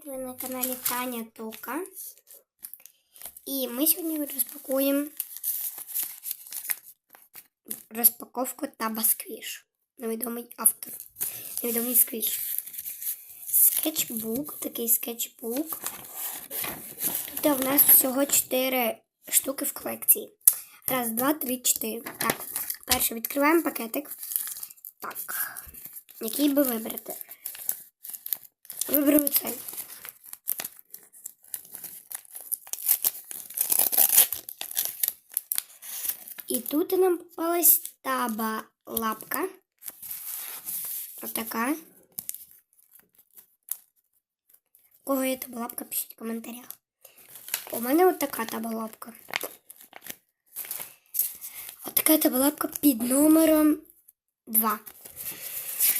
Привіт! Ви на каналі Таня Тока. І ми сьогодні розпакуємо розпаковку Таба Сквіш. Невідомий автор. Невідомий сквіш. Скетчбук, такий скетчбук. Тут в нас всього 4 штуки в колекції. Раз, два, три, чотири. Так, перше відкриваємо пакетик. Так. Який би вибрати? Виберу цей. І тут нам попалась таба лапка. Отака. У Кого є таба лапка, пишіть в коментарях. У мене от така таба лапка. От така таба лапка під номером 2.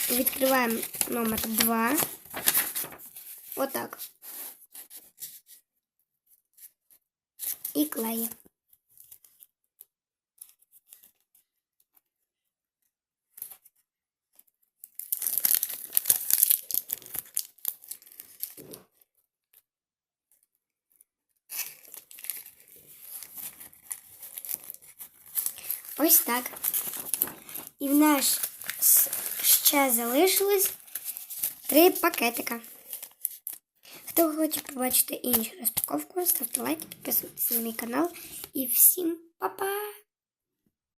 Відкриваємо номер 2. Отак. І клеє. Ось так. І в нас ще залишилось три пакетика. Хто хоче побачити іншу розпаковку, ставте лайк, підписуйтесь на мій канал. І всім па-па!